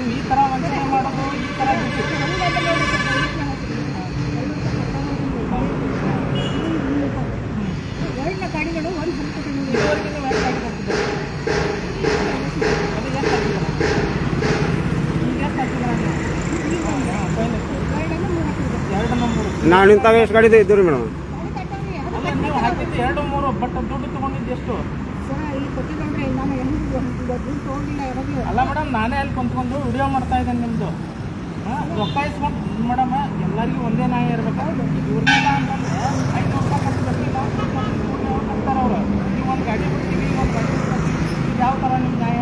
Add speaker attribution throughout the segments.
Speaker 1: ನೀವು ಈ ಥರ ವಂಚನೆ ಮಾಡೋದು ಈ ಥರ
Speaker 2: ಗಾಡಿಗಳು ಒಂದು ಹಂತದಲ್ಲಿ
Speaker 1: ಇದುವರೆಗೆ ನೀವು ಗಾಡಿ ನಾವು
Speaker 3: ನಿಂತಾಗ ಎಷ್ಟು ಗಾಡಿ ಇದ್ದೀವಿ ಮೇಡಮ್?
Speaker 1: ನೀವು ಹಾಕಿದ್ದು ಎರಡು ಮೂರು ಬಟ್ ದುಡ್ಡು ತೊಗೊಂಡಿದ್ದು ಎಷ್ಟು
Speaker 2: ಸರ್ ಈ ಕೊಟ್ಟಿದ್ರಿ ನಾನು ಹೆಂಗೆ ದುಡ್ಡು ತೊಗೊಂಡಿಲ್ಲ ಯಾವಾಗಲೂ
Speaker 1: ಅಲ್ಲ ಮೇಡಮ್ ನಾನೇ ಅಲ್ಲಿ ಕುಂತ್ಕೊಂಡು ವಿಡಿಯೋ ಮಾಡ್ತಾ ಇದ್ದೇನೆ ನಿಮ್ಮದು ಹಾಂ, ರೊಕ್ಕ ಇಸ್ಕೊಂಡು ಮೇಡಮ್ ಎಲ್ಲರಿಗೂ ಒಂದೇ ನಾಯಿ ಇರ್ಬೇಕು? ಇವ್ರಿಗಿಲ್ಲ ಅಂತಂದ್ರೆ ಐನೂರು ರೂಪಾಯಿ ಕಟ್ಟಬೇಕು ಇಲ್ಲ ಕಟ್ತಾರೆ ಅವರು. ನೀವು ಒಂದು ಗಾಡಿ ಬಿಡ್ತೀವಿ ಒಂದು ಗಾಡಿ ಬಿಡ್ತೀವಿ ಇದು ಯಾವ ಥರ ನಿಮ್ಮ ನ್ಯಾಯ?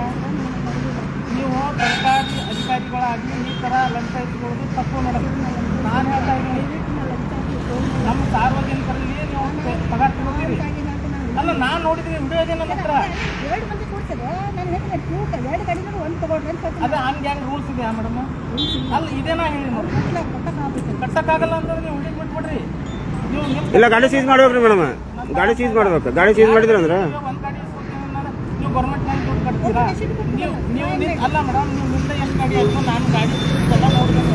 Speaker 1: ನೀವು ಸರ್ಕಾರಿ ಅಧಿಕಾರಿಗಳಾಗಿ ಈ ಥರ ಲಂಚ ಇಟ್ಕೊಳ್ಳೋದು ತಪ್ಪು ಮೇಡಮ್ ನಾನು ಹೇಳ್ತಾ ಇದ್ದೀನಿ, ನಮ್ಮ ಸಾರ್ವಜನಿಕರಲ್ಲಿ ನೀವು ಪಗಾರ ತಗೋತೀರಿ ಅಲ್ಲ ನಾನು ನೋಡಿದ್ರೆ ವಿಡಿಯೋ ಇದೆ ನನ್ನ ಹತ್ರ.
Speaker 2: ಎರಡು ಮಂದಿ ಕೊಡ್ತಾರೆ ನಾನು ಹೇಳಿದ್ರೆ ಕ್ಯೂಟ್ ಎರಡು ಗಾಡಿಗಳು ಒಂದು ತಗೊಂಡ್ರೆ ಅಂತ
Speaker 1: ಅದೇ ಹಂಗೆ ಹೆಂಗೆ ರೂಲ್ಸ್ ಇದೆಯಾ ಮೇಡಮ್ ಅಲ್ಲ ಇದೇನಾ ಹೇಳಿ ಕಟ್ಟಕ್ಕಾಗಲ್ಲ ಅಂತಂದ್ರೆ ನೀವು ಹುಡುಗಿ ಬಿಟ್ಬಿಡ್ರಿ.
Speaker 3: ಇಲ್ಲ ಗಾಡಿ ಸೀಸ್ ಮಾಡ್ಬೇಕ್ರಿ ಮೇಡಮ್ ಗಾಡಿ ಸೀಸ್ ಮಾಡ್ಬೇಕು. ಗಾಡಿ ಸೀಸ್ ಮಾಡಿದ್ರೆ ಅಂದ್ರೆ?
Speaker 1: ನೀವು ಗೌರ್ಮೆಂಟ್ ಮ್ಯಾಲೆ ದುಡ್ಡು ಕಟ್ತೀರಾ? ನೀವು ನೀವು ಅಲ್ಲ ಮೇಡಮ್ ನೀವು ಮುಂದೆ ಎಷ್ಟು ಗಾಡಿ ಅಂತ ನಾನು ಗಾಡಿ ಎಲ್ಲ ನೋಡ್ಬೇಕು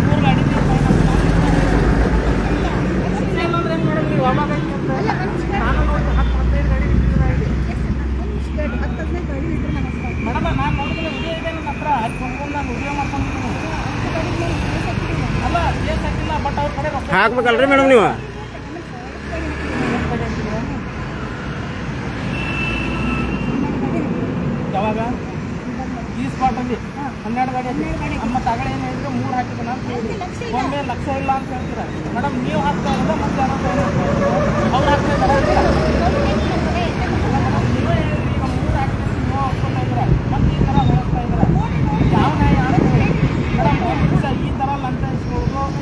Speaker 1: ಮೂರು ಗಾಡಿ ನೀವು fine ಹಾಕ್ತೀರಾ? ಶಿಕ್ಷೆ ಇಲ್ಲ ಅಂದ್ರೆ ಹೆಂಗ್ ಮೇಡಮ್ ನೀವು ಅವಾಗ ಹಿಂಗೆ ಅಂತ? ನಾನು ನೋಡಿ ಹತ್ತು ಹದಿನೈದು ಗಾಡಿ ಬಿಟ್ಟಿದ್ದೀರಾ ಇಲ್ಲಿ.
Speaker 2: ಹತ್ತು ಹದಿನೈದು ಗಾಡಿ ಇದ್ರೆ ನಾನು ಅಷ್ಟೇ
Speaker 1: ಮೇಡಮ್ ನಾನು ನೋಡಿದ್ರೆ ವಿಡಿಯೋ ಇದೆ ನನ್ನ ಹತ್ರ
Speaker 3: ಹಾಕ್ಬೇಕಲ್ರಿ ಮೇಡಮ್ ನೀವು?
Speaker 1: ಯಾವಾಗ? ಈ ಸ್ಪಾಟಲ್ಲಿ ಹನ್ನೆರಡು ಗಾಡಿ ಮತ್ತೆ ಆಗಲೇ ಏನು ಹೇಳಿದ್ರೆ ಮೂರು ಹಾಕಿದ್ರು ಒಮ್ಮೆ ಲಕ್ಷ ಇಲ್ಲ ಅಂತ ಹೇಳ್ತೀರಾ? ಮೇಡಮ್, ನೀವು ಹಾಕ್ತಾ ಇರೋದ ಮತ್ತೆ ಅವ್ರು ಹಾಕ್ತಾ ಇದ್ದಾರೆ ನೀವೇ ಹೇಳಿದ್ರಿ ಈಗ ಮೂರು ಹಾಕಿದ್ರೆ ನೀವು ಹಾಕ್ಕೊತಾ ಇದ್ದೀರಾ ಮತ್ತೆ ಈ ಥರ ಹೋಗ್ತಾ ಇದ್ದೀರಾ ಯಾವ ನ್ಯಾಯ ಅಂತ ಹೇಳಿ ಮೇಡಮ್ ಒಂದು ದಿವಸ ಈ ಥರ ಲಂಚ ಇಸ್ಕೊಳ್ಳೋದು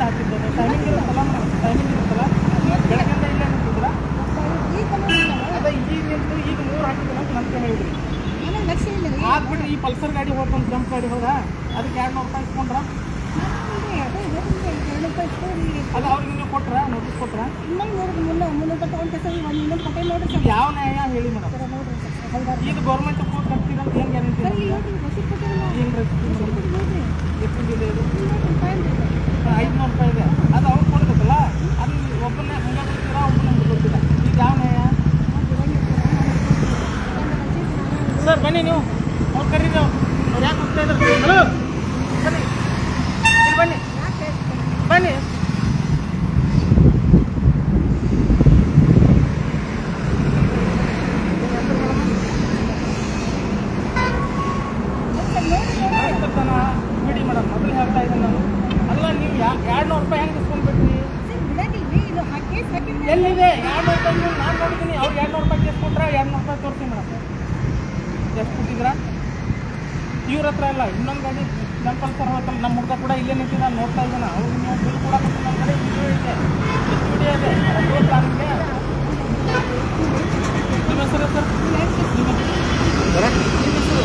Speaker 1: ಹಾಕಿದ್ದು ಟೈಮಿಂಗ್ ಇರುತ್ತಲ್ಲ ಟೈಮಿಂಗ್ ಇರುತ್ತಲ್ಲ? ಬೆಳಗ್ಗೆಯಿಂದ ಇಲ್ಲೇ ನಿಂತಿದ್ದೀರಾ ಅದೇ ಈಗ ನಿಂತು ಈಗ ಮೂರು ಹಾಕಿದ್ರೆ ಅಂತ ನಂಗೆ ಹೇಳಿದ್ರಿ ಹಾಕ್ಬಿಟ್ರಿ ಈ ಪಲ್ಸರ್ ಗಾಡಿ ಹೋಗ್ಕೊಂಡು ಜಂಪ್ ಗಾಡಿ ಹೋದ? ಅದಕ್ಕೆ ಎರಡು ನೂರು ರೂಪಾಯಿ ಇಸ್ಕೊಂಡ್ರ ಅದು ಅವ್ರಿಗೆ ನೀವು ಕೊಟ್ರ? ನೋಟಿಸ್ ಕೊಟ್ರ? ಯಾವ ನ್ಯಾಯ ಹೇಳಿ ಮೇಡಮ್ ಈಗ ಗೌರ್ಮೆಂಟ್ ಕೂತ್ ಕಟ್ತೀರಂತ ಏನು ಗ್ಯಾರಂಟಿ ಏನು ಎಷ್ಟಿದೆ ಇದು ಐದುನೂರು ರೂಪಾಯಿ ಇದೆ ಅದು ಅವ್ರು ಕೊಡ್ಬೇಕಲ್ಲ ಅದು ಒಬ್ಬನೇ ಹಂಗೆ ಕೊಡ್ತೀರಾ ಒಬ್ಬನೇ ಹಂಗೆ ಕೊಡ್ತೀರಾ ಈಗ ಯಾವ ನ್ಯಾಯ ಸರ್ ಬನ್ನಿ ನೀವು ಅವ್ರು ಕರೀರಿ ಅವ್ರು ಅವ್ರು ಯಾಕೆ ಹೋಗ್ತಾ ಇದ್ದಾರೆ ಹಲೋ ಬನ್ನಿ ಇಲ್ಲಿ ಬನ್ನಿ ಬನ್ನಿ ಮಾಡ್ಕೊತಾನ ಬಿಡಿ ಮೇಡಮ್ ಮೊದಲು ಹೇಳ್ತಾ ಇದ್ದೀನಿ ನಾನು ಅಲ್ಲ ನೀವು ಯಾ ಎರಡು ನೂರು ರೂಪಾಯಿ ಹೆಂಗೆ ಇಸ್ಕೊಂಡ್ಬಿಟ್ರಿ ಎಲ್ಲಿದೆ ಎರಡು ನೂರು ರೂಪಾಯಿ ನೀವು ನಾನು ನೋಡಿದ್ದೀನಿ ಅವ್ರು ಎರಡು ನೂರು ರೂಪಾಯಿ ಕೇಸ್ ಕೊಟ್ರೆ ಎರಡು ನೂರು ರೂಪಾಯಿ ತೋರಿಸಿ ಮೇಡಮ್ ಎಷ್ಟು ಕೊಟ್ಟಿದ್ದೀರಾ ಇವ್ರ ಹತ್ರ ಇಲ್ಲ ಇನ್ನೊಂದು ಗಾಡಿ ನಮ್ಮ ಪಲ್ಸರ್ ಹೋಗ್ತಲ್ಲ ನಮ್ಮ ಹುಡುಗ ಕೂಡ ಇಲ್ಲೇ ನಿಂತಿದ್ದ ನೋಡ್ತಾ ಇದ್ದಾನೆ ಅವ್ರಿಗೆ ನೀವು ಬಿಲ್ ಕೂಡ ನಮ್ಮ ಕಡೆ ವಿಡಿಯೋ ಇದೆ ವಿಡಿಯೋ ಇದೆ ಅದು ತೋರ್ಸ್ಲಾ ನಿಮಗೆ ನಿಮ್ಮ ಹೆಸರು ಸರ್ ನಿಮ್ಮ ಹೆಸರು ನಿಮ್ಮ ಹೆಸರು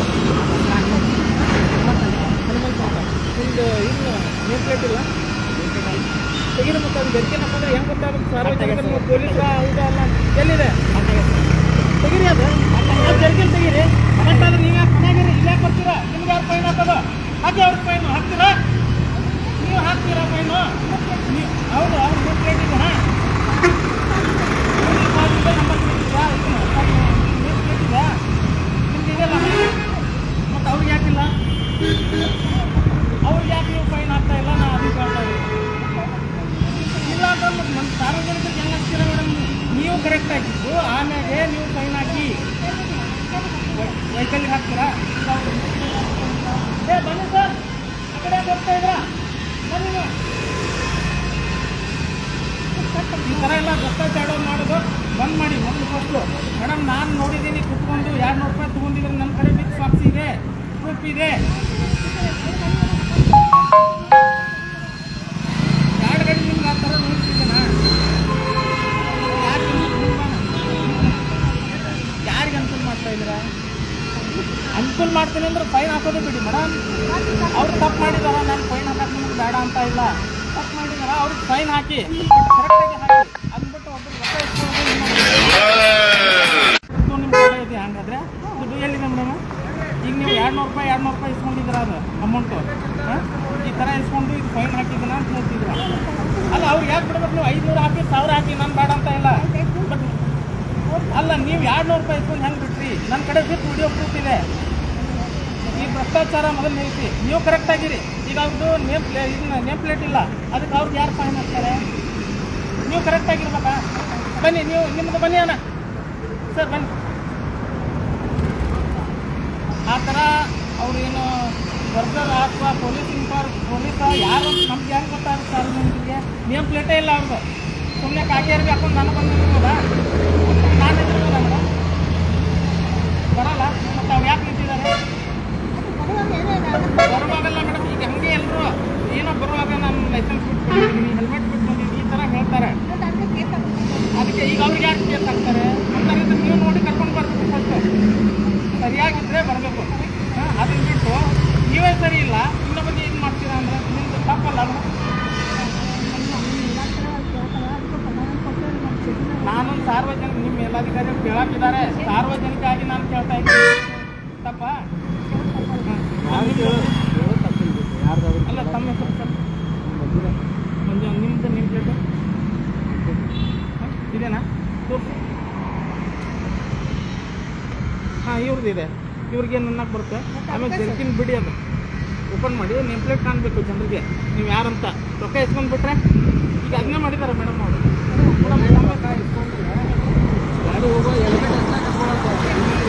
Speaker 1: ಹನುಮಂತ ಅಂತ ನಿಮ್ದು ಇನ್ನು ನೇಮ್ ಪ್ಲೇಟ್ ಇಲ್ಲ ತೆಗೀರಿ ಮತ್ತು ಅದು ಬೆಂಕಿ ನಮ್ಮಂದ್ರೆ ಹೆಂಗೆ ಗೊತ್ತಾಗುತ್ತೆ? ಸಾರ್ವಜನಿಕರು ನೀವು ಪೊಲೀಸ ಹೌದಾ ಅಲ್ಲ. ಎಲ್ಲಿದೆ? ತೆಗೀರಿ ಅದು. ಜರ್ಗಿಲ್ ತೆಗೀರಿ. ಬಟ್ ಅದು ನೀವು ಯಾಕೆ ಮನೆಯಾಗಿರಿ ಇಲ್ಲಿ ಯಾಕೆ ಬರ್ತೀರಾ ನಿಮ್ಗೆ ಯಾರು ಫೈನ್ ಹಾಕೋದು ಹಾಕಿ ಅವ್ರ ಫೈನ್ ಹಾಕ್ತೀರಾ? ನೀವು ಹಾಕ್ತೀರಾ ಫೈನು ನೀವು ಹೌದು ಅವ್ರು ನೇಮ್ ಪ್ಲೇಟ್ ಇದೆ ಹಾಂ ನಂಬರ್ ಪ್ಲೇಟ್ ಇದೆಯಾ ನೇಮ್ ಪ್ಲೇಟ್ ಇದೆಯಾ ನಿಮ್ಗೆ ಇದೆಯಲ್ಲ? ಮತ್ತು ಅವ್ರಿಗೆ ಯಾಕಿಲ್ಲ? ಅವ್ರಿಗೆ ಯಾಕೆ ನೀವು ಫೈನ್ ಹಾಕ್ತಾ ಇಲ್ಲ? ನಾ ಅದಕ್ಕೆ ಹೇಳ್ತಾ ಇದ್ದೀನಿ ಇಲ್ಲ ಅಂತಂದ್ರೆ ನಮ್ಮ ಸಾರ್ವಜನಿಕರಿಗೆ ಹೆಂಗೆ ಹಾಕ್ತೀರ ಮೇಡಮ್ ನೀವು ಕರೆಕ್ಟ್ ಆಗಿದ್ದು, ಆಮೇಲೆ ನೀವು ಫೈನ್ ಹಾಕಿ ವೆಹಿಕಲ್ಗೆ ಹಾಕ್ತೀರಾ? ಏ, ಬನ್ನಿ ಸರ್ ಆ ಕಡೆ ಬರ್ತಾ ಇದ್ರಾ ಬನ್ನಿ ಈ ಥರ ಎಲ್ಲ ಭ್ರಷ್ಟಾಚಾರ ಮಾಡೋದು ಬಂದ್ ಮಾಡಿ ಮೊದಲು ಫಸ್ಟು ಮೇಡಮ್, ನಾನು ನೋಡಿದ್ದೀನಿ, ಕುತ್ಕೊಂಡು ಯಾರು ನೂರು ರೂಪಾಯಿ ತೊಗೊಂಡಿದ್ರೆ ನನ್ನ ಕಡೆ ಬಿಗ್ ಸಾಕ್ಷಿ ಇದೆ ಪ್ರೂಫ್ ಇದೆ. ಅನುಕೂಲ ಮಾಡ್ತೀನಿ ಅಂದ್ರೆ ಫೈನ್ ಹಾಕೋದು ಬಿಡಿ ಮೇಡಮ್ ಅವ್ರು ತಪ್ಪು ಮಾಡಿದಾರ? ನಾನು ಫೈನ್ ಹಾಕಕ್ಕೆ ನಿಮ್ಗೆ ಬೇಡ ಅಂತ ಇಲ್ಲ. ತಪ್ಪು ಮಾಡಿದಾರ? ಅವ್ರಿಗೆ ಫೈನ್ ಹಾಕಿ. ಕರೆಕ್ಟಾಗಿ ಹಾಕಿ. ಅಂದ್ಬಿಟ್ಟು ಒಬ್ಬರು ಹಂಗಾದ್ರೆ. ದುಡ್ಡು ಎಲ್ಲಿದೆ ಮೇಡಮ್ ಈಗ ನೀವು ಎರಡು ನೂರು ರೂಪಾಯಿ ಎರಡು ನೂರು ರೂಪಾಯಿ ಇಸ್ಕೊಂಡಿದ್ದೀರ ಅದು ಅಮೌಂಟು ಈ ಥರ ಇಸ್ಕೊಂಡು ಇದು ಫೈನ್ ಹಾಕಿದ್ದೀನ ಅಂತ ಹೇಳ್ತಿದ್ರ ಅಲ್ಲ, ಅವ್ರಿಗೆ ಯಾಕೆ ಬಿಡ್ಬೇಕು ನೀವು? ಐದುನೂರು ಹಾಕಿ, ಸಾವಿರ ಹಾಕಿ, ನಾನು ಬೇಡ ಅಂತ ಇಲ್ಲ. ಅಲ್ಲ, ನೀವು ಎರಡು ನೂರು ರೂಪಾಯಿ ಇಸ್ಕೊಂಡು ಹೆಂಗೆ ಬಿಟ್ರಿ? ನನ್ನ ಕಡೆ ವಿತ್ ವಿಡಿಯೋ ಪ್ರೂಫ್ ಇದೆ. ಭ್ರಷ್ಟಾಚಾರ ಮೊದಲು ನಿಲ್ಲಿಸಿ. ನೀವು ಕರೆಕ್ಟ್ ಆಗಿರಿ. ಈಗ ಅವ್ರದ್ದು ನೇಮ್ ಪ್ಲೇ ಇದನ್ನ ನೇಮ್ ಪ್ಲೇಟ್ ಇಲ್ಲ. ಅದಕ್ಕೆ ಅವ್ರಿಗೆ ಯಾರು ಫೈನ್ ಹಾಕ್ತಾರೆ ನೀವು ಕರೆಕ್ಟ್ ಆಗಿರ್ಬೇಕಾ? ಬನ್ನಿ, ನೀವು ನಿಮ್ಮದು ಬನ್ನಿ ಅಣ್ಣ. ಸರ್, ಬನ್ನಿ. ಆ ಥರ ಅವ್ರೇನು ವರ್ಗರ್ ಅಥವಾ ಪೊಲೀಸ್ ಇನ್ಫಾರ್ ಪೊಲೀಸ ಯಾರು ನಮ್ಗೆ ಯಾರು ಗೊತ್ತಾಗುತ್ತೆ ಸರ್ ನಿಮಗೆ? ನೇಮ್ ಪ್ಲೇಟೇ ಇಲ್ಲ ಅವ್ರದ್ದು ಸುಮ್ಮನೆ ಕಾಕಿಯರ್ಗೆ ಹಾಕೊಂಡು ನಾನು ಬಂದಿರ್ಬೋದಾ ನಾನು ಇರ್ಬೋದಾ ಮೇಡಮ್ ಬರಲ್ಲ ಮತ್ತು ಅವ್ರು ಯಾಕೆ ನಿಂತಿದ್ದಾರೆ
Speaker 2: ಬರುವಾಗ ಏನೋ ಇದೆ, ಅದಕ್ಕೆ
Speaker 1: ಮೇಡಮ್ ಎಲ್ಲರೂ ಏನೋ ಬರುವಾಗ ನಾನು ಲೈಸೆನ್ಸ್ ಕೊಡ್ತೀನಿ ಹೆಲ್ಮೆಟ್ ಬಿಟ್ಟು ಬಂದಿದ್ದೀನಿ ಈ ಥರ ಹೇಳ್ತಾರೆ
Speaker 2: ಮತ್ತೆ ಅದಕ್ಕೆ ಕೇಸ್ ಹಾಕ್ಬೇಕು.
Speaker 1: ಅದಕ್ಕೆ ಈಗ ಅವ್ರಿಗೆ ಯಾಕೆ ಕೇಸ್ ಹಾಕ್ತಾರೆ ಅಂತಾರೆ ನೀವು ನೋಡಿ ಕರ್ಕೊಂಡು ಬರ್ಬೇಕು ಫಸ್ಟ್ ಸರಿಯಾಗಿದ್ದರೆ ಬರಬೇಕು ಅದನ್ನ ಬಿಟ್ಟು ನೀವೇ ಸರಿ ಇಲ್ಲ ಇನ್ನೊಬ್ಬರಿಗೆ ಏನು ಮಾಡ್ತೀರಾ ಅಂದರೆ ನಿಮ್ದು ತಪ್ಪಲ್ಲ ಅದು. ನಾನು ಸಾರ್ವಜನಿಕ ನಿಮ್ಮ ಮೇಲಾಧಿಕಾರಿಗಳು ಕೇಳಾಕಿದ್ದಾರೆ ಸಾರ್ವಜನಿಕವಾಗಿ ನಾನು ಕೇಳ್ತಾ ಇದ್ದೀನಿ ತಪ್ಪ ಅಲ್ಲ ತಮ್ಮ ಹೆಸರು ಸರ್ ಮಂಜು ನಿಮ್ದು ನಿಮ್ಮ ಪ್ಲೇಟು ಇದೇನಾ ತೋರಿಸಿ ಹಾಂ ಇವ್ರದ್ದು ಇದೆ ನನ್ನಕ್ಕೆ ಬರುತ್ತೆ ಆಮೇಲೆ ಜರ್ಕಿನ್ ಬಿಡಿ ಅದು ಓಪನ್ ಮಾಡಿ ನೇಮ್ ಪ್ಲೇಟ್ ಕಾಣಬೇಕು ಜನರಿಗೆ ನೀವು ಯಾರಂತ ರೊಕ್ಕ ಎಸ್ಕೊಂಡು ಬಿಟ್ರೆ ಈಗ ಅದನ್ನೇ ಮಾಡಿದ್ದಾರೆ ಮೇಡಮ್ ಅವರು ಗಾಡಿ ಹೋಗೋ ಹೆಲ್ಮೆಟ್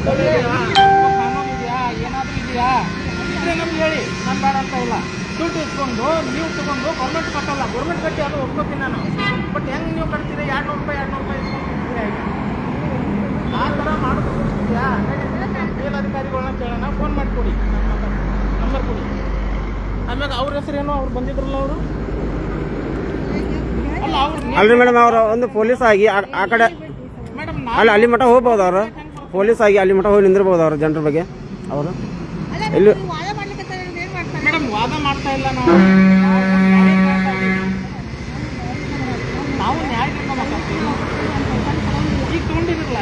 Speaker 1: ಇದೆಯಾ ಏನಾದರೂ ಇದೆಯಾ ಇದ್ರೆ ನಮ್ಗೆ ಹೇಳಿ ನಾನು ಬೇಡ ಅಂತ ಇಲ್ಲ ದುಡ್ಡು ಇಸ್ಕೊಂಡು ನೀವು ತಗೊಂಡು ಗೌರ್ಮೆಂಟ್ ಕಟ್ಟಲ್ಲ ಗೌರ್ಮೆಂಟ್ ಕಟ್ಟಿ ಅದು ಒಪ್ಕೋತೀನಿ ನಾನು ಬಟ್ ಹೆಂಗೆ ನೀವು ಕಟ್ತೀರಿ ಎರಡು ನೂರು ರೂಪಾಯಿ ಎರಡು ನೂರು ರೂಪಾಯಿ ಇಸ್ಕೊಂಡು ಕೊಡ್ತೀರಿ ಆಯ್ತು ಆ ಥರ ಮಾಡೋದು ಇದೆಯಾ ಮೇಲಧಿಕಾರಿಗಳನ್ನ ಕೇಳೋಣ ಫೋನ್ ಮಾಡಿಕೊಡಿ ನಂಬರ್ ಕೊಡಿ ಆಮ್ಯಾಗ ಅವ್ರ ಹೆಸರೇನು ಅವ್ರು ಬಂದಿದ್ರಲ್ಲ ಅವರು ಅಲ್ಲ ಅವ್ರು
Speaker 3: ಅಲ್ರಿ ಮೇಡಮ್ ಅವ್ರು ಒಂದು ಪೊಲೀಸ್ ಆಗಿ ಆ- ಕಡೆ ಅಲ್ಲ ಅಲ್ಲಿ ಮಠ ಹೋಗ್ಬೋದು ಅವರು ಪೊಲೀಸ್ ಆಗಿ ಅಲ್ಲಿ ಮಠ ಹೋಗಿ ನಿಂದಿರ್ಬೋದು ಅವ್ರ ಜನರ ಬಗ್ಗೆ. ಅವರು? ಎಲ್ಲಿ-
Speaker 2: ವಾದ ಮಾಡ್ಲಿಕ್ಕೆ ಏನ್ ಮಾಡ್ತಾರೆ?
Speaker 1: ಮೇಡಮ್ ವಾದ ಮಾಡ್ತಾ ಇಲ್ಲ ನಾವು. ನಾವು ಮಾತಾಡ್ತೀವಿ ಈಗ ತೊಗೊಂಡಿರಲ್ಲ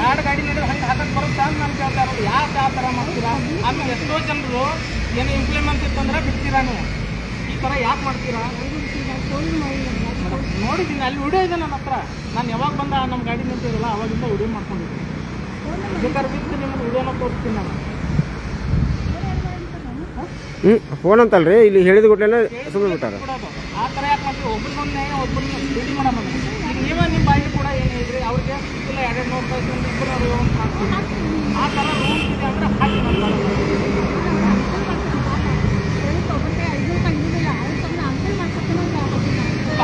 Speaker 1: ಎರಡು ಗಾಡಿ ನಡೆದ್ರೆ ಹಂಗೆ ಹಾಕಕ್ಕೆ ಬರುತ್ತಾ ಅಂತ ನಾನು ಕೇಳ್ತಾ ಇರೋದು. ಯಾಕೆ ಆ ಥರ ಮಾಡ್ತೀರಾ? ಆಮೇಲೆ ಎಷ್ಟೋ ಜನರು ಏನು ಇಂಪ್ಲಿಮೆಂಟ್ ಇತ್ತಂದ್ರೆ ಬಿಡ್ತೀರಾ ನೀವು? ಈ ಥರ ಯಾಕೆ ಮಾಡ್ತೀರಾ? ನೋಡಿದ್ದೀನಿ ಅಲ್ಲಿ ವಿಡಿಯೋ ಇದೆ ನನ್ನ ಹತ್ರ. ನಾನು ಯಾವಾಗ ಬಂದ ನಮ್ಮ ಗಾಡಿ ನಿಂತಿರಲ್ಲ ಅವಾಗಿಂದ ವಿಡಿಯೋ ಮಾಡ್ಕೊಂಡಿದ್ದೀನಿ. ಬೇಕಾದ್ರೆ ಬಿಟ್ಟು ನಿಮ್ಗೆ ವಿಡಿಯೋನ ತೋರಿಸ್ತೀನಿ ನಾನು.
Speaker 3: ಹ್ಞೂ ಫೋನ್ ಅಂತಲ್ರಿ ಇಲ್ಲಿ ಹೇಳಿದ ಕೂಡಲೇ ಸುಮ್ಮನೆ ಬಿಟ್ಟಾರ
Speaker 1: ಆ ಥರ ಯಾಕೆ ಮಾಡ್ತೀವಿ ಒಬ್ಬರನ್ನ ಬಿಡಿ ಮೇಡಮ್ ಈಗ ನೀವೇ ನಿಮ್ಮ ಬಾಯಿ ಕೂಡ ಏನು ಹೇಳಿದ್ರಿ? ಅವ್ರಿಗೆ ಇಲ್ಲ ಎರಡು ನೋಡ್ತಾ ರೂಪಾಯಿ ಇಬ್ಬರು ಆ ಥರ ರೂಮ್ ಇದೆ ಅಂದರೆ ಹಾಕಿ ನಾನು ಬರೋದು.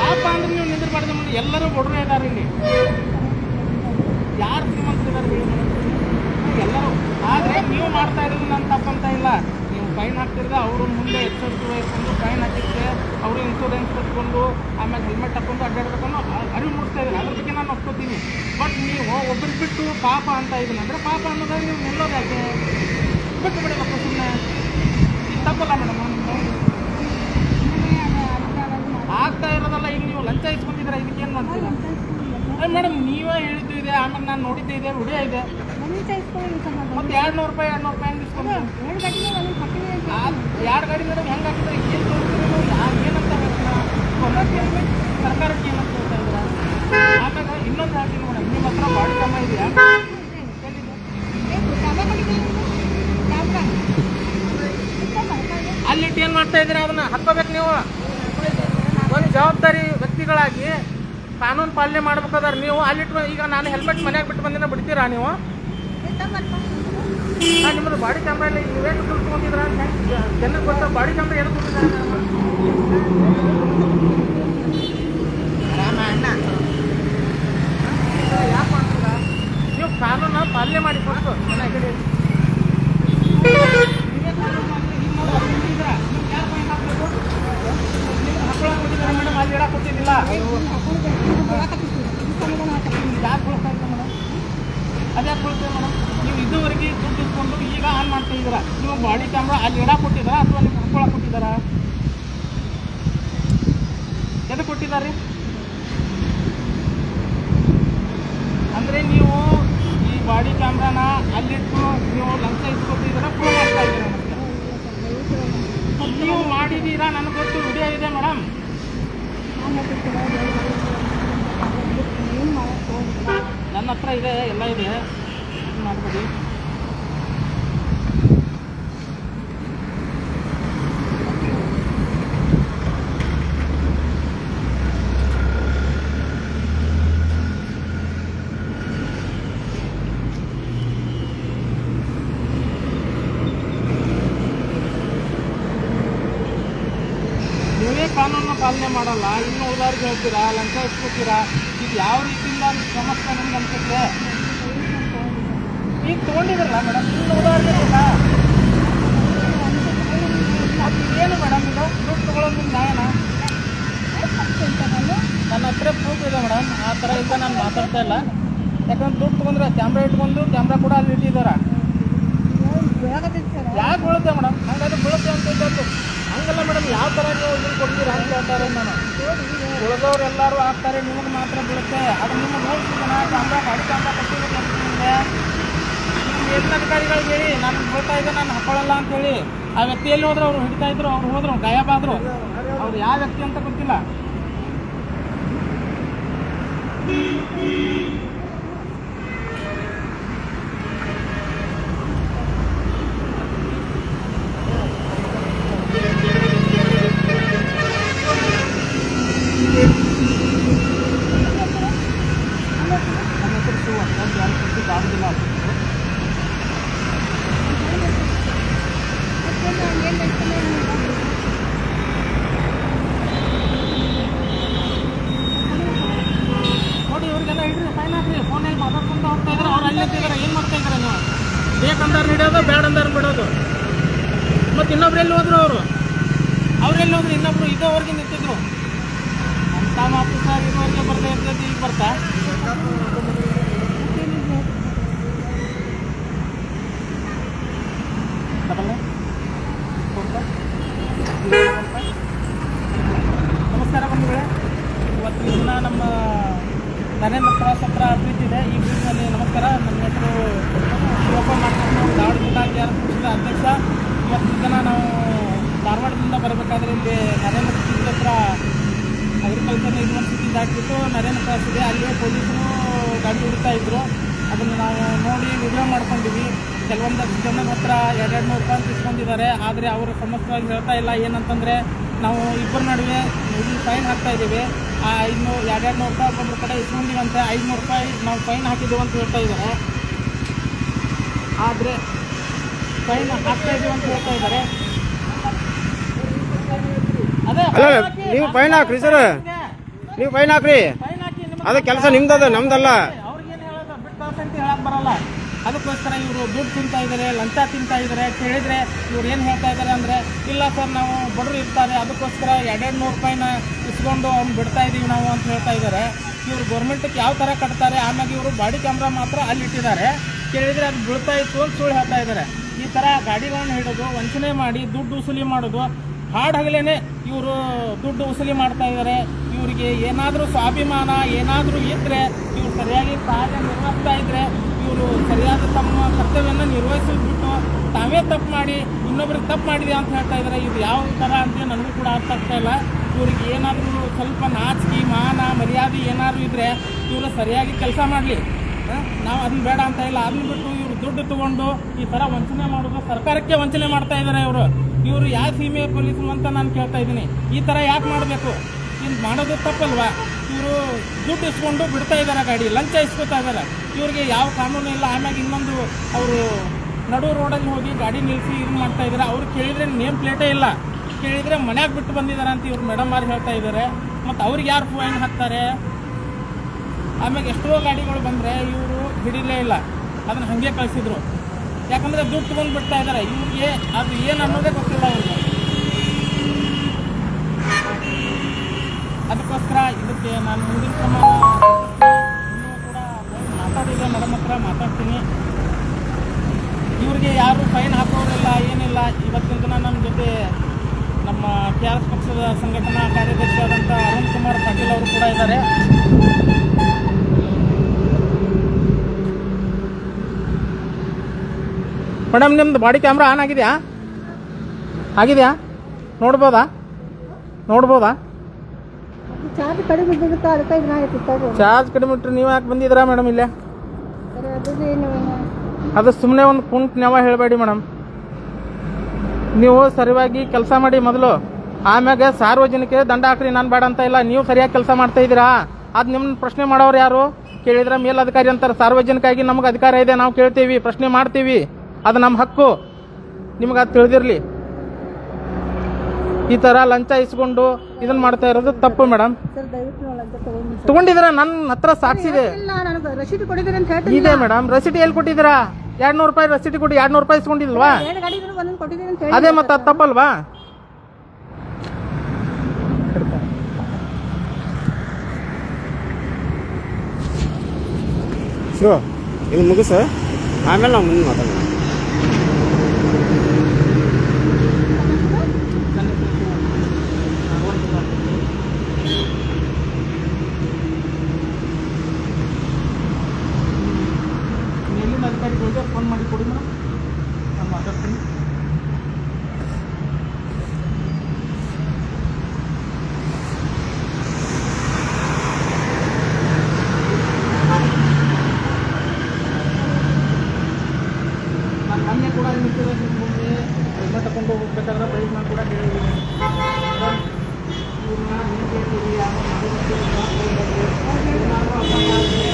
Speaker 1: ಪಾಪ ಅಂದ್ರೆ ನೀವು ನಿಂದಿರಬಾರ್ದು ನೋಡಿ ಎಲ್ಲರೂ ಬಡವರು ಇದ್ದಾರೆ ಇಲ್ಲಿ. ಯಾರು ಶ್ರೀಮಂತರಿದ್ದಾರೆ? ಎಲ್ಲರೂ. ಆದರೆ ನೀವು ಮಾಡ್ತಾ ಇರೋದು ನಾನು ತಪ್ಪಂತ ಇಲ್ಲ. ನೀವು ಫೈನ್ ಹಾಕ್ತಿದ್ರೆ ಅವರು ಮುಂದೆ ಎಚ್ಚರಿಕೆ ವಹಿಸ್ಕೊಂಡು ಫೈನ್ ಹಾಕಿದ್ರೆ ಅವರು ಇನ್ಶೂರೆನ್ಸ್ ಕಟ್ಕೊಂಡು, ಆಮೇಲೆ ಹೆಲ್ಮೆಟ್ ಹಾಕೊಂಡು ಅಡ್ಡಾಡ್ಬೇಕು ಅನ್ನೋ ಅ- ಅರಿವು ಮೂಡಿಸ್ತಾ ಇದ್ದೀನಿ. ಅದ್ರ ಬಗ್ಗೆ ನಾನು ಒಪ್ಕೋತೀನಿ. ಬಟ್ ನೀವು ಒಬ್ಬರು ಬಿಟ್ಟು ಪಾಪ ಅಂತ ಇದೀನಿ ಅಂದರೆ ಪಾಪ ಅನ್ನೋದಾಗ ನೀವು ನಿಲ್ಲೋದು ಯಾಕೆ? ಬಿಟ್ಟು ಬಿಡಬೇಕು ಸುಮ್ಮನೆ ತಪ್ಪಲ್ಲ ಮೇಡಮ್ ಆಗ್ತಾ ಇರೋದಲ್ಲ ಈಗ ಇದಕ್ಕೆ ಏನು ಮಾಡ್ತೀರಾ? ಮೇಡಮ್ ನೀವೇ ಹೇಳಿದ್ದು ಇದೆ ಆಮೇಲೆ ನಾನು ನೋಡಿದ್ದೆ ಇದೆ, ವಿಡಿಯೋ ಇದೆ. ಮತ್ತೆ ಎರಡು ನೂರು ರೂಪಾಯಿ ಎರಡು ನೂರು ರೂಪಾಯಿ ಹೆಂಗೆ ಇಸ್ಕೊಂಡು ಎರಡು ಗಾಡಿ ಮೇಡಮ್ ಹೆಂಗೆ ಹಾಕಿದ್ರೆ? ಏನು ಯಾರು ಏನಂತ ಹೇಳ್ತೀರಾ? ಸರ್ಕಾರಕ್ಕೆ ಏನಂತ ಹೇಳ್ತಾ ಇದ್ದೀರಾ? ಆಮೇಲೆ ಇನ್ನೊಂದು ಹೇಳ್ತೀನಿ ಮೇಡಮ್ ನಿಮ್ಮ ಹತ್ರ ಬಾಡಿ ಕ್ರಮ ಇದೆಯಾ? ಅಲ್ಲಿಟ್ಟು ಏನು ಮಾಡ್ತಾ ಇದ್ದೀರಾ ಅದನ್ನ ಹತ್ಕೋಬೇಕು ನೀವು? ಒಂದು ಜವಾಬ್ದಾರಿ ವ್ಯಕ್ತಿಗಳಾಗಿ ಕಾನೂನು ಪಾಲನೆ ಮಾಡ್ಬೇಕಾದ್ರೆ ನೀವು ಅಲ್ಲಿಟ್ಟು ಈಗ ನಾನು ಹೆಲ್ಮೆಟ್ ಮನೆಯಾಗ ಬಿಟ್ಟು ಬಂದಿನ ಬಿಡ್ತೀರಾ ನೀವು? ನಿಮ್ಮದು ಬಾಡಿ ಕ್ಯಾಮ್ರಾ ಇಲ್ಲ ನೀವೇನು ಕುಳ್ಕೊಂಡಿದ್ರ ಜನಕ್ಕೆ ಗೊತ್ತ ಬಾಡಿ ಕ್ಯಾಮ್ರಾ ಏನು ಕುಳಿತ ಯಾಕೆ ಮಾಡ್ತೀರಾ? ನೀವು ಕಾನೂನ ಪಾಲನೆ ಮಾಡಿ ಕೊಟ್ಟು ಚೆನ್ನಾಗಿ ಅದ್ಯಾಕೆ ಬಳಸ್ತೀರಾ ಮೇಡಮ್ ನೀವು ಇದುವರೆಗೆ ದುಡ್ಡು ಇಟ್ಕೊಂಡು ಈಗ ಆನ್ ಮಾಡ್ತಾ ಇದ್ದೀರಾ ನೀವು ಬಾಡಿ ಕ್ಯಾಮ್ರಾ ಅಲ್ಲಿ ಇಡಕ್ಕೆ ಕೊಟ್ಟಿದ್ದಾರಾ ಅಥವಾ ನೀವು ಕುಡ್ಕೊಳ ಕೊಟ್ಟಿದ್ದಾರಾ ಎದಕ್ಕೆ ಕೊಟ್ಟಿದ್ದಾರೆ ಅಂದ್ರೆ ನೀವು ಈ ಬಾಡಿ ಕ್ಯಾಮ್ರಾನ ಅಲ್ಲಿಟ್ಟು ನೀವು ಲಂಚ ಇಸ್ಕೊಟ್ಟಿದ್ದೀರಾ ಪ್ರೂವ್ ಮಾಡ್ತಾ ಇದ್ದೀರಾ ಮತ್ತೆ ನೀವು ಮಾಡಿದ್ದೀರಾ ನನಗೆ ಗೊತ್ತು ವಿಡಿಯೋ ಇದೆ ಮೇಡಮ್ ನನ್ನ ಹತ್ರ ಇದೆ ಎಲ್ಲ ಇದೆ. ಮಾಡ್ಬೇಡಿ ನೀವೇ ಕಾನೂನು ಪಾಲನೆ ಮಾಡಲ್ಲ. ಇನ್ನು ಉದಾಹರಣೆ ಹೇಳ್ತೀರಾ? ಲಂಚ ಇಸ್ಕೊತೀರಾ? ಇದು ಯಾವ ಸಮಸ್ಯೆ ನಿಮ್ಗೆ ಅನ್ಸುತ್ತೆ ಈಗ ತೊಗೊಂಡಿದ್ರಲ್ಲ ಮೇಡಮ್ ಇನ್ನು ಉದಾಹರಣೆ ಏನು ಮೇಡಮ್ ಇದು ದುಡ್ಡು ತೊಗೊಳೋದು ನ್ಯಾಯನಾ ನನ್ನ ಹತ್ರ ಪ್ರೂಫ್ ಇದೆ ಮೇಡಮ್ ಆ ಥರ ಇಂದ ನಾನು ಮಾತಾಡ್ತಾ ಇಲ್ಲ. ಯಾಕಂದ್ರೆ ದುಡ್ಡು ತೊಗೊಂಡ್ರೆ ಕ್ಯಾಮ್ರಾ ಇಟ್ಕೊಂಡು ಕ್ಯಾಮ್ರಾ ಕೂಡ ಅಲ್ಲಿ ಇಟ್ಟಿದ್ದಾರೆ. ಯಾಕೆ ಬೀಳುತ್ತೆ ಮೇಡಮ್ ಹಂಗಾದ್ರೆ ಬೀಳುತ್ತೆ ಅಂತ ಇದ್ದದ್ದು. ಹಂಗಲ್ಲ ಮೇಡಮ್ ಯಾವ ಥರ ನೀವು ಇದನ್ನು ಕೊಡ್ತೀರಾ ಅಂತ ಹೇಳ್ತಾರೆ ನಾನು ಉಳಿದವ್ರು ಎಲ್ಲರೂ ಆಗ್ತಾರೆ ನಿಮಗೆ ಮಾತ್ರ ಬೀಳುತ್ತೆ. ಅದು ನಿಮ್ಮ ನೋಡ್ತಿದ್ದಾನ ನಾನು ಗಾಡಿ ಕ್ಯಾಮ್ರಾ ಅಂತ ಅಂತ ನಿಮಗೆ. ಮೇಲಿನಧಿಕಾರಿಗಳಿಗೆ ಹೇಳಿ, ನಾನು ಬೀಳ್ತಾ ಇದ್ದೆ, ನಾನು ಹಾಕೊಳ್ಳಲ್ಲ ಅಂತ ಹೇಳಿ. ಆ ವ್ಯಕ್ತಿ ಎಲ್ಲಿ ಹೋದ್ರು ಅವ್ರು ಹಿಡಿತಾ ಇದ್ರು, ಅವ್ರು ಹೋದ್ರು ಗಾಯಬಾದ್ರು ಅವ್ರು ಯಾವ ವ್ಯಕ್ತಿ ಅಂತ ಗೊತ್ತಿಲ್ಲ ನನ್ನ ಹೆಸರು ಶಿವ ಅಂತ ಜಾಲಪತಿ ದಾವಣಗೆರೆ ಆಗ್ತಿತ್ತು ನೋಡಿ ಇವ್ರಿಗೆಲ್ಲ ಹಿಡ್ರಿ ಫೈನ್ ಹಾಕ್ರಿ ಫೋನಲ್ಲಿ ಮಾತಾಡ್ಕೊಂತ ಹೋಗ್ತಾ ಇದ್ರೆ ಅವ್ರು ಅಲ್ಲಿ ಇದ್ದಾರೆ ಏನು ಮಾಡ್ತಾ ಇದ್ದಾರೆ ನೀವು ಬೇಕಂದಾರ ಹಿಡಿಯೋದು ಬೇಡ ಅಂದಾರ ಬಿಡೋದು ಮತ್ತು ಇನ್ನೊಬ್ರು ಎಲ್ಲಿ ಹೋದ್ರು ಅವರು ಅವ್ರೆಲ್ಲಿ ಹೋದ್ರು ಇನ್ನೊಬ್ರು ಇਦੋವರೆಗೆ ನಿಂತಿದ್ರು ಅಂತ ಮಾತು ಸರ್ ಇದುವರೆಗೆ ಬರ್ತಾ ಇರ್ತೈತಿ ಈಗ ಬರ್ತಾ double nine four five zero one five ನಮಸ್ಕಾರ ಬಂಧುಗಳೇ ಇವತ್ತು ದಿನ ನಮ್ಮ ನರೇಂದ್ರ ಕ್ರಾಸ್ ಹತ್ರ ಬ್ರಿಡ್ಜ್ ಇದೆ ಈ ಬ್ರಿಡ್ಜ್ನಲ್ಲಿ ನಮಸ್ಕಾರ ನನ್ನ ಹೆಸರು ಶಿವಪ್ಪ ಮಾಡ್ಕೊಂಡು ದಾವಣಗೆರೆ ಕೆ ಆರ್ ಪಕ್ಷದ ಅಧ್ಯಕ್ಷ ಇವತ್ತು ದಿನ ನಾವು ಧಾರವಾಡದಿಂದ ಬರಬೇಕಾದ್ರೆ ಇಲ್ಲಿ ನರೇಂದ್ರ ಬ್ರಿಡ್ಜ್ ಹತ್ರ ಅಗ್ರಿಕಲ್ಚರ್ ಯೂನಿವರ್ಸಿಟಿ ದಾಟಿಬಿಟ್ಟು ನರೇಂದ್ರ ಕ್ರಾಸ್ ಇದೆ ಅಲ್ಲಿ ಪೊಲೀಸರು ಗಾಡಿ ಹುಡುಕ್ತಾ ಇದ್ರು ಅದನ್ನು ನಾವು ನೋಡಿ ವಿಡಿಯೋ ಮಾಡ್ಕೊಂಡಿವಿ ಕೆಲವೊಂದಷ್ಟು ಜನರ ಹತ್ರ ಎರಡೆರಡು ನೂರು ರೂಪಾಯಿ ಅಂತ ಇಸ್ಕೊಂಡಿದ್ದಾರೆ ಆದರೆ ಅವರು ಸಮಸ್ತವಾಗಿ ಹೇಳ್ತಾ ಇಲ್ಲ. ಏನಂತಂದರೆ ನಾವು ಇಬ್ಬರ ನಡುವೆ ಇಲ್ಲಿ ಫೈನ್ ಹಾಕ್ತಾ ಇದ್ದೀವಿ. ಆ ಐದುನೂರು ಎರಡೆರಡು ನೂರು ರೂಪಾಯಿ ಒಬ್ಬೊಬ್ಬರ ಕಡೆ ಇಸ್ಕೊಂಡಿವಂತೆ ಐದುನೂರು ರೂಪಾಯಿ ನಾವು ಫೈನ್ ಹಾಕಿದ್ದೀವಿ ಅಂತ ಹೇಳ್ತಾ ಇದ್ದಾರೆ. ಆದರೆ ಫೈನ್ ಹಾಕ್ತಾ ಇದ್ದೀವಿ ಅಂತ ಹೇಳ್ತಾ ಇದ್ದಾರೆ. ಅದೇ
Speaker 3: ನೀವು ಫೈನ್ ಹಾಕ್ರಿ ಸರ್. ನೀವು ಫೈನ್ ಹಾಕ್ರಿ. ಅದೇ ಕೆಲಸ ನಿಮ್ದದ ನಮ್ದಲ್ಲ.
Speaker 1: ಅವ್ರಿಗೇನು ಹೇಳೋದು? ಬಿಟ್ಟು ಕಳ್ಸಿ ಅಂತ ಹೇಳಕ್ ಬರಲ್ಲ. ಅದಕ್ಕೋಸ್ಕರ ಇವರು ದುಡ್ಡು ತಿಂತಾ ಇದ್ದಾರೆ ಲಂಚ ತಿಂತಾ ಇದ್ದಾರೆ ಕೇಳಿದರೆ ಇವ್ರು ಏನು ಹೇಳ್ತಾ ಇದ್ದಾರೆ ಅಂದರೆ, ಇಲ್ಲ ಸರ್, ನಾವು ಬಡವರು ಇರ್ತಾರೆ, ಅದಕ್ಕೋಸ್ಕರ ಎರಡೆರಡು ನೂರು ರೂಪಾಯಿನ ಇಸ್ಕೊಂಡು ಅವ್ನು ಬಿಡ್ತಾ ಇದ್ದೀವಿ ನಾವು ಅಂತ ಹೇಳ್ತಾ ಇದ್ದಾರೆ ಇವರು ಗೌರ್ಮೆಂಟ್ಗೆ ಯಾವ ಥರ ಕಟ್ತಾರೆ, ಆಮೇಲೆ ಇವರು ಬಾಡಿ ಕ್ಯಾಮ್ರಾ ಮಾತ್ರ ಅಲ್ಲಿ ಇಟ್ಟಿದ್ದಾರೆ. ಕೇಳಿದರೆ ಅದು ಬೀಳ್ತಾ ಇತ್ತು ಅಂತ ಸುಳ್ಳು ಹೇಳ್ತಾ ಇದ್ದಾರೆ ಈ ಥರ ಗಾಡಿಗಳನ್ನು ಹಿಡಿದು ವಂಚನೆ ಮಾಡಿ, ದುಡ್ಡು ವಸೂಲಿ ಮಾಡೋದು ಹಾಡಾಗಲೇ ಇವರು ದುಡ್ಡು ವಸೂಲಿ ಮಾಡ್ತಾ ಇದ್ದಾರೆ ಇವರಿಗೆ ಏನಾದರೂ ಸ್ವಾಭಿಮಾನ, ಏನಾದರೂ ಇದ್ದರೆ ಇವರು ಸರಿಯಾಗಿ ಕಾರ್ಯ ನಿರ್ವಹಿಸ್ತಾ ಇದ್ದರೆ ಇವರು ಸರಿಯಾದ ತಮ್ಮ ಕರ್ತವ್ಯವನ್ನು ನಿರ್ವಹಿಸಿಬಿಟ್ಟು ತಾವೇ ತಪ್ಪು ಮಾಡಿ ಇನ್ನೊಬ್ರಿಗೆ ತಪ್ಪು ಮಾಡಿದೆ ಅಂತ ಹೇಳ್ತಾ ಇದ್ದಾರೆ. ಇದು ಯಾವ ಥರ ಅಂತ ನನಗೂ ಕೂಡ ಅರ್ಥ ಆಗ್ತಾ ಇಲ್ಲ. ಇವ್ರಿಗೆ ಏನಾದರೂ ಸ್ವಲ್ಪ ನಾಚಿಕೆ, ಮಾನ, ಮರ್ಯಾದೆ ಏನಾದರೂ ಇದ್ದರೆ ಇವರು ಸರಿಯಾಗಿ ಕೆಲಸ ಮಾಡಲಿ. ನಾವು ಅದನ್ನ ಬೇಡ ಅಂತ ಇಲ್ಲ. ಅದನ್ನ ಬಿಟ್ಟು ಇವರು ದುಡ್ಡು ತೊಗೊಂಡು ಈ ಥರ ವಂಚನೆ ಮಾಡೋದು ಸರ್ಕಾರಕ್ಕೆ ವಂಚನೆ ಮಾಡ್ತಾ ಇದ್ದಾರೆ ಇವರು. ಇವರು ಯಾವ ಸೀಮೆ ಪೊಲೀಸರು ಅಂತ ನಾನು ಕೇಳ್ತಾ ಇದ್ದೀನಿ. ಈ ಥರ ಯಾಕೆ ಮಾಡಬೇಕು? ಇದು ಮಾಡೋದು ತಪ್ಪಲ್ವಾ? ಇವರು ದುಡ್ಡು ಇಸ್ಕೊಂಡು ಬಿಡ್ತಾ ಇದ್ದಾರೆ ಗಾಡಿ, ಲಂಚ ಇಸ್ಕೊತಾ ಇದ್ದಾರೆ ಇವ್ರಿಗೆ ಯಾವ ಕಾನೂನು ಇಲ್ಲ, ಆಮ್ಯಾಗ ಇನ್ನೊಂದು ಅವರು ನಡು ರೋಡಲ್ಲಿ ಹೋಗಿ ಗಾಡಿ ನಿಲ್ಲಿಸಿ ಇದು ಮಾಡ್ತಾ ಇದ್ದಾರೆ ಅವ್ರು ಕೇಳಿದರೆ ನೇಮ್ ಪ್ಲೇಟೇ ಇಲ್ಲ. ಕೇಳಿದರೆ ಮನ್ಯಾಗ ಬಿಟ್ಟು ಬಂದಿದ್ದಾರೆ ಅಂತ ಇವ್ರು ಮೇಡಮ್ ಅವ್ರು ಹೇಳ್ತಾ ಇದ್ದಾರೆ ಮತ್ತು ಅವ್ರಿಗೆ ಯಾರು ಫೈನ್ ಹಾಕ್ತಾರೆ? ಆಮ್ಯಾಗ ಎಷ್ಟೋ ಗಾಡಿಗಳು ಬಂದರೆ ಇವರು ಹಿಡಿಲೇ ಇಲ್ಲ. ಅದನ್ನು ಹಾಗೆ ಕಳಿಸಿದ್ರು. ಯಾಕಂದರೆ ದುಡ್ಡು ತೊಗೊಂಡು ಬಿಡ್ತಾ ಇದ್ದಾರೆ ಇವ್ರಿಗೆ ಅದು ಏನು ಅನ್ನೋದೇ ಗೊತ್ತಿಲ್ಲ ಅವ್ರಿಗೆ. ಅದಕ್ಕೋಸ್ಕರ ಇದಕ್ಕೆ ನಾನು ಮುಂದಿನ ಕ್ರಮ ಇನ್ನೂ ಕೂಡ ಮಾತಾಡಿದೆ ಮೇಡಮ್ ಹತ್ರ ಮಾತಾಡ್ತೀನಿ. ಇವರಿಗೆ ಯಾರು ಫೈನ್ ಹಾಕೋರಿಲ್ಲ, ಏನಿಲ್ಲ, ಇವತ್ತಿನ ದಿನ ನಮ್ಮ ಜೊತೆ ನಮ್ಮ ಕೆ ಆರ್ ಎಸ್ ಪಕ್ಷದ ಸಂಘಟನಾ ಕಾರ್ಯದರ್ಶಿ ಆದಂಥ ಅರುಣ್ ಕುಮಾರ್ ಪಾಟೀಲ್ ಅವರು ಕೂಡ ಇದ್ದಾರೆ. ಮೇಡಮ್, ನಿಮ್ದು ಬಾಡಿ ಕ್ಯಾಮ್ರಾ ಆನ್ ಆಗಿದೆಯಾ? ಆಗಿದೆಯಾ? ನೋಡ್ಬೋದಾ? ನೋಡ್ಬೋದಾ?
Speaker 2: ಚಾರ್ಜ್ ಕಡಿಮೆ ಇದ್ದಿದ್ದಕ್ಕೆ ಅದಕ್ಕೆ ಇದನ್ನ ಆಯ್ತು
Speaker 1: ಚಾರ್ಜ್ ಕಡಿಮೆ ಇಟ್ರೆ ನೀವು ಯಾಕೆ ಬಂದಿದ್ದೀರಾ ಮೇಡಮ್ ಇಲ್ಲೇ?
Speaker 2: ಅದೇನು
Speaker 1: ಅದು ಸುಮ್ಮನೆ ಒಂದು ಕುಂಟ್ ನೆವ ಹೇಳಬೇಡಿ ಮೇಡಮ್. ನೀವು ಸರಿಯಾಗಿ ಕೆಲಸ ಮಾಡಿ ಮೊದಲು. ಆಮ್ಯಾಗ ಸಾರ್ವಜನಿಕ ದಂಡ ಹಾಕ್ರಿ ನಾನು ಬೇಡ ಅಂತ ಇಲ್ಲ ನೀವು ಸರಿಯಾಗಿ ಕೆಲಸ ಮಾಡ್ತಾ ಇದ್ದೀರಾ? ಅದು ನಿಮ್ಮನ್ನ ಪ್ರಶ್ನೆ ಮಾಡೋರು ಯಾರು? ಕೇಳಿದ್ರೆ ಮೇಲಧಿಕಾರಿ ಅಂತಾರೆ ಸಾರ್ವಜನಿಕವಾಗಿ ನಮಗೆ ಅಧಿಕಾರ ಇದೆ ನಾವು ಕೇಳ್ತೀವಿ ಪ್ರಶ್ನೆ ಮಾಡ್ತೀವಿ. ಅದು ನಮ್ಮ ಹಕ್ಕು. ನಿಮಗೆ ಅದು ತಿಳಿದಿರಲಿ. ಈ ಥರ ಲಂಚ ಇಸ್ಕೊಂಡು ಇದನ್ನ ಮಾಡ್ತಾ ಇರೋದು ತಪ್ಪು ಮೇಡಮ್.
Speaker 2: ತಗೊಂಡಿದ್ರ ದಯವಿಟ್ಟು ಲಂಚ
Speaker 1: ತಗೊಂಡಿದ್ದೀರಾ? ನನ್ನ ಹತ್ರ ಸಾಕ್ಷಿದೆ
Speaker 2: ಇಲ್ಲ ನನಗೆ ರಸೀದಿ ಕೊಡಿದ್ದೀರಿ ಅಂತ ಹೇಳ್ತೀನಿ
Speaker 1: ಇದೆ ಮೇಡಮ್. ರಸೀಟ್ ಎಲ್ಲಿ ಕೊಟ್ಟಿದ್ದೀರಾ? ಎರಡ್ ನೂರು ರೂಪಾಯಿ ರಸೀಟ್ ಕೊಟ್ಟು ಎರಡ್ ನೂರು ರೂಪಾಯಿ ಇಸ್ಕೊಂಡಿಲ್ವಾ ಅದೇ ಮತ್ತೆ ಅದು ತಪ್ಪಲ್ವಾ?
Speaker 3: ಇದು ಮುಗಿಸ ಆಮೇಲೆ ನಾವು ಮುಂದೆ ಮಾತಾಡೋಣ
Speaker 1: ಮೇಲಿನ ಅಧಿಕಾರಿಗಳಿಗೆ ಫೋನ್ ಮಾಡಿ ಕೊಡಿ ಮೇಡಮ್ ನಾನು ಮಾತಾಡ್ತೀನಿ ನಾನು ಮೊನ್ನೆ ಕೂಡ ನಿಂತಿರೋ ನಿಮ್ಮ ಮುಂದೆ ಹೆಲ್ಮೆಟ್ ತಗೊಂಡು ಹೋಗ್ಬೇಕಾದ್ರೆ ಬೈಕ್ ನಾನು ಕೂಡ ಹೇಳಿದ್ದೀನಿ ಇವ್ರನ್ನ ನೀವು ಕೇಳ್ತೀರಿ ಯಾರು ಮಾಡೋದಕ್ಕೆ ಏನಾದರೂ ಅಪಾಯ ಆದರೆ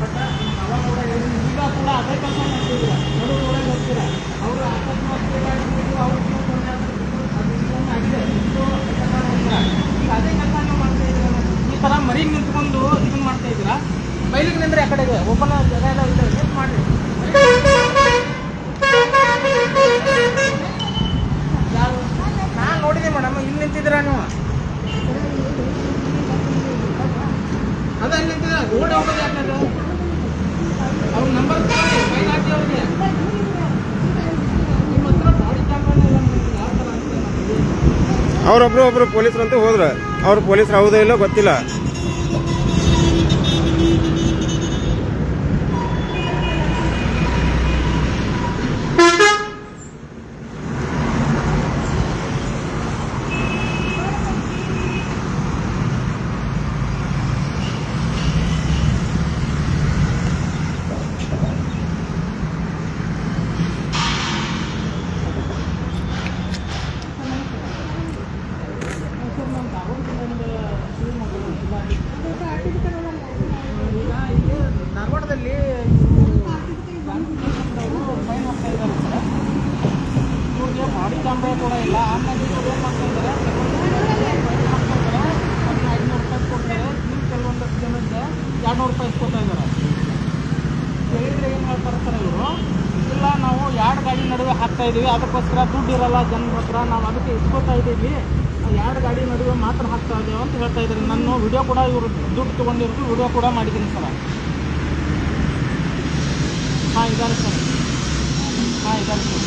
Speaker 1: ಬಟ್ ಅವಾಗ ಕೂಡ ಹೇಳಿದ್ದೀನಿ ಈಗ ಕೂಡ ಅದೇ ಕೆಲಸ ಮಾಡ್ತಿದ್ದೀರ ನಡು ಒಳಗೆ ಹೋಗ್ತೀರ ಅವರು ಅಕಸ್ಮಾತ್ ಬೇಕಾಗಿದ್ದು ಅವ್ರ ಜೀವ ತೊಂದರೆ ಆದ್ರೆ ಅದು ಜೀವನ ಆಗಿದೆ ಇದು ಕೆಲಸ ಮಾಡ್ತೀರ ಈಗ ಅದೇ ಕೆಲಸ ನೀವು ಮಾಡ್ತಾ ಇದ್ದೀರ ಈ ಥರ ಮರಿಗೆ ನಿಂತ್ಕೊಂಡು ಇದನ್ನ ಮಾಡ್ತಾ ಇದ್ದೀರಾ ಬೈಲಿಗೆ ನಿಂದ್ರೆ ಆ ಕಡೆಗೆ ಓಪನ್ ಜಾಗ ಎಲ್ಲ ಇದೆ ನಿಂತು ಮಾಡಿರಿ ಯಾರು ನಾನು ನೋಡಿದೆ ಮೇಡಮ್ ಇಲ್ಲಿ ನಿಂತಿದ್ದೀರಾ ನೀವು ಅದ ಅಲ್ಲಿ ನಿಂತಿದ್ದೀರಾ ಓಡಿ ಹೋಗೋದು ಯಾಕೆ ಅದು ಅವ್ರ ನಂಬರ್ ಫೈನ್ ಹಾಕಿ ಅವ್ರಿಗೆ ನಿಮ್ಮ ಹತ್ರ ಬಾಡಿ ಕ್ಯಾಮ್ರಾನೇ ಇಲ್ಲ ನಿಮ್ಗೆ ಯಾವ ಥರ ಅನ್ಸುತ್ತೆ ನಮಗೆ
Speaker 3: ಪೊಲೀಸರಂತೂ ಹೋದ್ರ. ಅವ್ರು ಪೊಲೀಸರು ಹೌದೋ ಇಲ್ಲೋ ಗೊತ್ತಿಲ್ಲ
Speaker 1: ಈಗ ಇಲ್ಲಿ ಧಾರವಾಡದಲ್ಲಿ ಫೈನ್ ಹಾಕ್ತಾ ಇದ್ದಾರೆ ಸರ್ ಇವ್ರಿಗೆ ಬಾಡಿ ಕ್ಯಾಮ್ರಾ ಕೂಡ ಇಲ್ಲ ಆಮೇಲೆ ಇವ್ರು ಏನು ಮಾಡ್ತಾ ಇದ್ದಾರೆ ಫೈನ್ ಹಾಕ್ತಾ ಇದ್ದಾರೆ ಅದನ್ನ ಐದುನೂರು ರೂಪಾಯಿ ಕೊಡ್ತಾರೆ ನೀವು ಕೆಲವೊಂದಷ್ಟು ಜನಕ್ಕೆ ಎರಡು ನೂರು ರೂಪಾಯಿ ಇಸ್ಕೊತಾ ಇದ್ದಾರೆ. ಹೇಳಿದ್ರೆ ಏನು ಹೇಳ್ತಾರೆ ಸರ್ ಇವರು? ಇಲ್ಲ, ನಾವು ಎರಡು ಗಾಡಿ ನಡುವೆ ಹಾಕ್ತಾ ಇದ್ದೀವಿ ಅದಕ್ಕೋಸ್ಕರ ದುಡ್ಡು ಇರಲ್ಲ ಜನರ ಹತ್ರ, ನಾವು ಅದಕ್ಕೆ ಇಸ್ಕೋತಾ ಇದ್ದೀವಿ ಎರಡು ಗಾಡಿ ನಡುವೆ ಮಾತ್ರ ಹಾಕ್ತಾ ಇದ್ದೇವೆ ಅಂತ ಹೇಳ್ತಾ ಇದ್ದಾರೆ. ನಾನು ವಿಡಿಯೋ ಕೂಡ ಇವರು ದುಡ್ಡು ತೊಗೊಂಡಿರೋದು ವಿಡಿಯೋ ಕೂಡ ಮಾಡಿದ್ದೀನಿ ಸರ್. ಹಾಂ, ಇದ್ದಾರೆ ಸರ್. ಹಾಂ, ಇದ್ದಾರೆ ಸರ್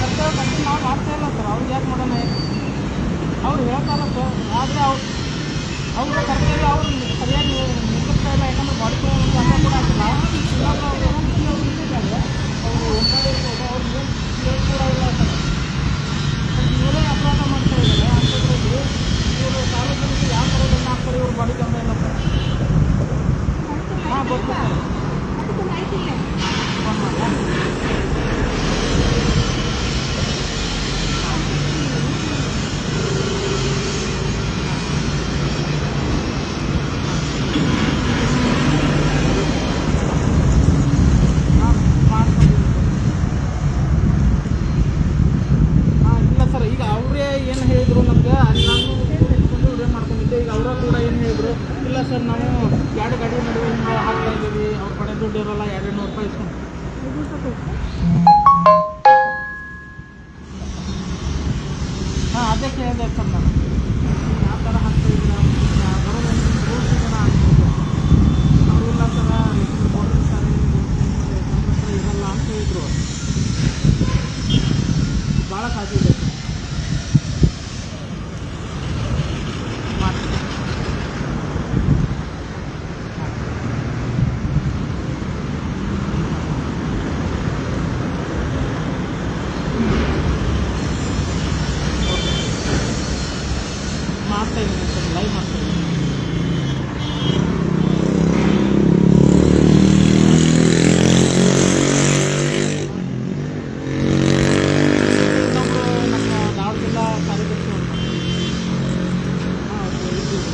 Speaker 1: ಕರ್ತವ್ಯ ಬಗ್ಗೆ ನಾವು ಮಾಡ್ತಾ ಇಲ್ಲ ಸರ್ ಅವ್ರಿಗೆ ಯಾಕೆ ಮಾಡೋಣ ಅವ್ರು ಹೇಳ್ತಾರ ಸರ್ ಆದರೆ ಅವ್ರು ಅವ್ರ ಕರ್ತವ್ಯ ಅವ್ರು ಸರಿಯಾಗಿ ನಿರ್ವಹಿಸ್ತಾ ಇಲ್ಲ ಯಾಕಂದ್ರೆ ಬಾಡಿ ಅನ್ನ ಕೂಡ ಆಗಿಲ್ಲ ಇವಾಗ ಅವರು ಅವ್ರು ಇದ್ದಾರೆ ಅವರು ಅವ್ರಿಗೆ ಕೂಡ ಇಲ್ಲ ಸರ್ ಇವರೇ ಅಪರಾಧ ಮಾಡ್ತಾ ಇದ್ದಾರೆ ಅಂಥದ್ರಲ್ಲಿ ಇವರು ಸಾರ್ವಜನಿಕ ಯಾವ ಥರ ದಂಡ ಹಾಕ್ತಾರೆ ಇವ್ರು ಬಾಡಿ ಕ್ಯಾಮ್ರಾ ಇಲ್ಲ. ಸರ್ ಹಾಂ ಗೊತ್ತಾ ಫೋನ್ ಹಾಂ ಮಾಡ್ಕೊಂಡಿದ್ದೀನಿ ಹೇಳಿದ್ರು ನಮಗೆ ಅಲ್ಲಿ ನಾನು ಇಟ್ಕೊಂಡು ವಿಡಿಯೋ ಮಾಡ್ಕೊಂಡಿದ್ದೆ ಈಗ ಅವರ ಕೂಡ ಇಲ್ಲ ಸರ್, ನಾವು ಎರಡು ಗಾಡಿ ನಡುವೆ ಹಾಕ್ತಾ ಇದ್ದೀವಿ. ಅವ್ರ ಕಡೆ ದುಡ್ಡು ಇರೋಲ್ಲ, ಎರಡು ನೂರು ರೂಪಾಯಿ ಇಸ್ಕೊಂಡು. ಹಾಂ ಅದಕ್ಕೆ ಕೇಳಿದೆ ಸರ್ ನಾನು ಯಾವ ಥರ ಹಾಕ್ತಾ ಇದ್ದೀರಾ ಬರೋದು ರೂಲ್ಸ್ ಇದನ್ನ ಅವ್ರು ಇಲ್ಲ ಸರ್ ಬೋರ್ಡಿಂಗ್ ಸರ್ ನಮ್ಮ ಹತ್ರ ಇರಲ್ಲ ಅಂತ ಹೇಳಿದ್ರು ಭಾಳ ಕಾಳಜಿ ಇದೆ ಸರ್ ಮಾಡ್ತೀನಿ ಮಾಡ್ತಾ ಇದ್ದೀನಿ ಸರ್ ಲೈವ್ ಮಾಡ್ತಾ ಇದ್ದೀನಿ ಇನ್ನೊಬ್ರು ನಮ್ಮ ಧಾರವಾಡ ಜಿಲ್ಲಾ ಕಾರ್ಯದರ್ಶಿ ಅಂತ ಹಾಂ ಅವ್ರು ಇದ್ದೀವಿ.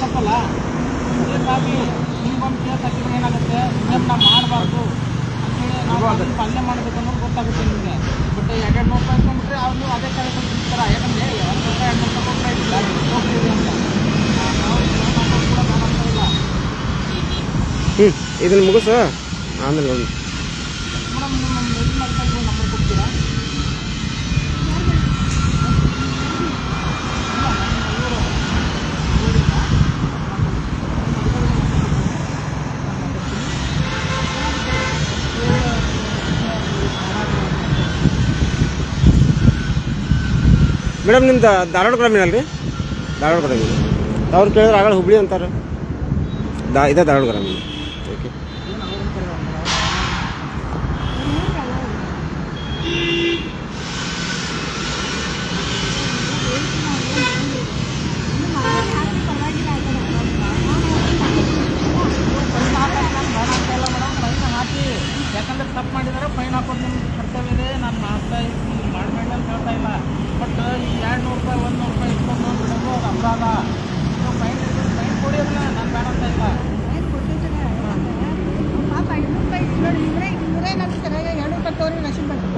Speaker 1: ತಪ್ಪಲ್ಲ ಕೇಸಾಗಲಿ ನಿಮ್ಗೊಂದು ಕೇಸ್ ಹಾಕಿದ್ರೆ ಏನಾಗುತ್ತೆ ಇನ್ನೇನು ನಾವು ಮಾಡಬಾರ್ದು ಅಂತೇಳಿ ನಾವು ಪಲ್ಯ ಮಾಡಬೇಕು ಅನ್ನೋದು ಗೊತ್ತಾಗುತ್ತೆ ನಿಮಗೆ. ಬಟ್ ಎರಡೆರಡು ನೂರು ರೂಪಾಯಿ ಇಸ್ಕೊಂಡ್ಬಿಟ್ರೆ ಅವ್ರು ಅದೇ ಕಡೆ ಕೊಡ್ತಾರೆ ಯಾಕಂದರೆ ಒಂದು ರೂಪಾಯಿ, ಎರಡು ನೂರು ರೂಪಾಯಿ ಇಲ್ಲ ಹೋಗ್ತೀವಿ ಅಂತ. ನಾವು
Speaker 3: ಹ್ಞೂ ಇದನ್ನು ಮುಗಿಸ. ಆಮೇಲೆ ನೋಡಿ
Speaker 1: ಮೇಡಮ್ ನಿಮ್ಮ ಇದು ಮಾಡ್ತಾ ಇದ್ದೀವಿ ನಂಬರ್ ಕೊಡ್ತೀರಾ
Speaker 3: ಮೇಡಮ್ ನಿಮ್ದು ಧಾರವಾಡ ಗ್ರಾಮೀಣ ಅಲ್ರಿ? ಧಾರವಾಡ ಗ್ರಾಮೀಣ. ಅವ್ರು ಕೇಳಿದ್ರೆ ಆಗಳ ಹುಬ್ಳಿ ಅಂತಾರೆ. ದಾ ಇದೇ ಧಾರವಾಡ ಗ್ರಾಮೀಣ. ಓಕೆ.
Speaker 1: ಯಾಕಂದ್ರೆ ತಪ್ಪು ಮಾಡಿದರೆ ಫೈನ್ ಹಾಕೋದು ನಿಮ್ಗೆ ಕರ್ತವ್ಯ ಇದೆ ನಾನು ಮಾಡ್ತಾ ಇದ್ದೀನಿ ಮಾಡಬೇಡ ಅಂತ ಹೇಳ್ತಾ ಇಲ್ಲ ಬಟ್ ಈ ಎರಡು ನೂರು ರೂಪಾಯಿ ಒಂದು ನೂರು ರೂಪಾಯಿ ಇಟ್ಕೊಂಡು ಬಿಡೋದು ಅದು ಅಪರಾಧ. ನೀವು ಫೈನ್ ಫೈನ್ ಕೊಡಿ ಅದನ್ನ ನಾನು ಬೇಡ ಅಂತ ಇಲ್ಲ.
Speaker 2: ಏನು ಕೊಟ್ಟಿದ್ದೀನಿ ಪಾಪ ಐನೂರು ರೂಪಾಯಿ ನೋಡಿ ಇವರೇ ಇವರೇ ನನ್ನ ಸರಿಯಾಗಿ ಎರಡು ರೂಪಾಯಿ ತೋರಿ ನಶಿನ್ ಬಂತು